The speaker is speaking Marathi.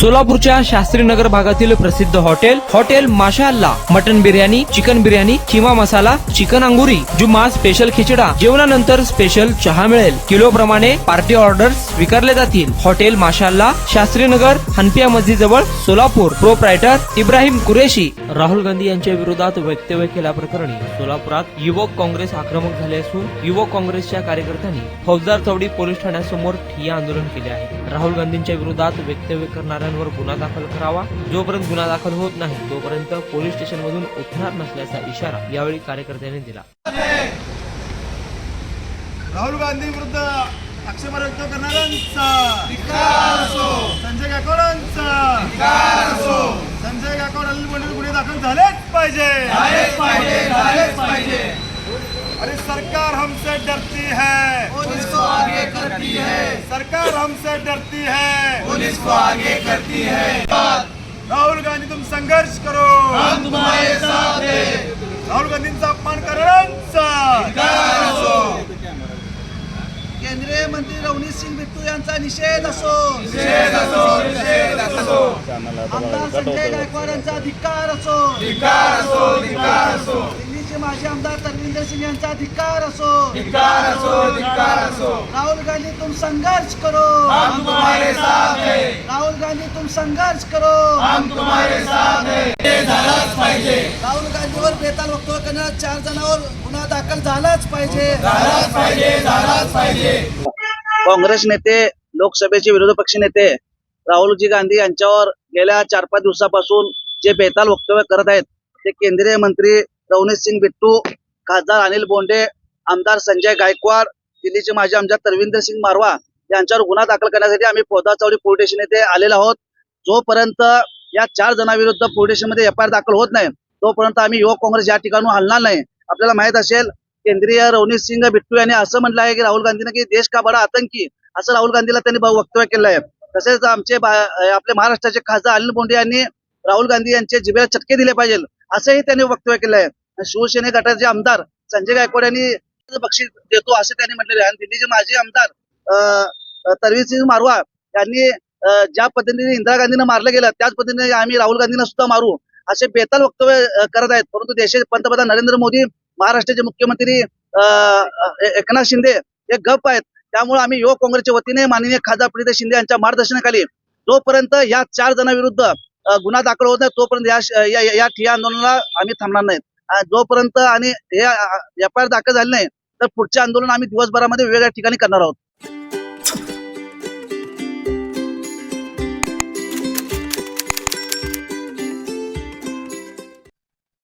सोलापूरच्या शास्त्रीनगर भागातील प्रसिद्ध hotel hotel Mashallah mutton biryani chicken biryani keema masala chicken angoori Jumma special खिचडा जेवणानंतर स्पेशल चहा मिळेल. किलो प्रमाणे पार्टी ऑर्डर स्वीकारले जातील. हॉटेल माशाल्ला शास्त्रीनगर हनपिया मस्जिद जवळ सोलापूर. प्रोप्रायटर इब्राहिम कुरेशी. राहुल गांधी यांच्या विरोधात वक्तव्य केल्याप्रकरणी सोलापुरात युवक काँग्रेस आक्रमक झाले असून युवक काँग्रेसच्या कार्यकर्त्यांनी फौजदार चौडी पोलीस ठाण्यासमोर ठिय्या आंदोलन केले आहे. राहुल गांधींच्या विरोधात वक्तव्य करणाऱ्यांवर गुन्हा दाखल करावा. जोपर्यंत गुन्हा दाखल होत नाही तोपर्यंत पोलीस स्टेशन मधून उठणार नसल्याचा इशारा यावेळी कार्यकर्त्यांनी दिला. राहुल गांधी विरुद्ध आक्षेपार्ह व्यक्त करणाऱ्यांचा. संजय गायकवाडांचा संजय गायकवाड अनिल बोंडे गुन्हे दाखल झालेच पाहिजे. अरे सरकार हमसे डरती है. पुलिस को आगे करती है. सरकार हमसे डरती है. पुलिस को आगे करती है। राहुल गांधी तुम संघर्ष करो। हम तुम्हारे साथ हैं। राहुल गांधींचा अपमान करणाऱ्यांचा केंद्रीय मंत्री रवनीत सिंग बिट्टू यांचा निषेध असो। आमदार संजय गायकवाड यांचा धिक्कार असो। दिल्लीचे माजी आमदार तरविंदर सिंग यांचा धिक्कार असो। राहुल गांधी तुम संघर्ष करो। हम तुम्हारे साथ संघर्ष करो। हम तुम्हारे साथ हैं। राहुल गांधीवर बेताल वक्तव्य करणाऱ्या चार जणांवर गुन्हा दाखल झालाच पाहिजे. काँग्रेस नेते लोकसभेचे विरोधी पक्ष नेते राहुलजी गांधी यांच्यावर गेल्या चार पाच दिवसापासून जे बेताल वक्तव्य करत आहेत ते केंद्रीय मंत्री रवनीत सिंग बिट्टू खासदार अनिल बोंडे आमदार संजय गायकवाड दिल्लीचे माजी आमदार तरविंदर सिंग मारवा यांच्यावर गुन्हा दाखल करण्यासाठी आम्ही पोदा चौडी पोलीस स्टेशन येथे आलेलो आहोत. जोपर्यंत या चार जणांविरुद्ध पोलीस एफ आय आर दाखल होत नाही तोपर्यंत आम्ही युवक काँग्रेस या ठिकाणून हलणार नाही. आपल्याला माहीत असेल केंद्रीय रवनीत सिंग बिट्टू यांनी असं म्हटलं आहे की राहुल गांधीने की देश का बडा आतंकी असं राहुल गांधीला त्यांनी वक्तव्य केलं आहे तसेच आमचे आपले महाराष्ट्राचे खासदार अनिल बोंडे यांनी राहुल गांधी यांचे जिभेला चटके दिले पाहिजे असंही त्यांनी वक्तव्य केलं आहे शिवसेने गटाचे आमदार संजय गायकवाड यांनी बक्षीस देतो असे त्यांनी म्हटलेले आहे. आणि दिल्लीचे माजी आमदार अं, तरवीर सिंग मारवा यांनी ज्या पद्धतीने इंदिरा गांधींना मारलं गेलं त्याच पद्धतीने आम्ही राहुल गांधींना सुद्धा मारू असे बेताल वक्तव्य करत आहेत. परंतु देशाचे पंतप्रधान नरेंद्र मोदी महाराष्ट्राचे मुख्यमंत्री एकनाथ शिंदे हे गप आहेत. त्यामुळे आम्ही युवक काँग्रेसच्या वतीने माननीय खासदार प्रीता शिंदे यांच्या मार्गदर्शनाखाली जोपर्यंत या चार जणांविरुद्ध गुन्हा दाखल होत नाही तोपर्यंत या या- ठिया आंदोलनाला आम्ही थांबणार नाहीत. जोपर्यंत आणि हे एफ आय आर दाखल झाले नाही तर पुढचे आंदोलन आम्ही दिवसभरामध्ये वेगवेगळ्या ठिकाणी करणार आहोत.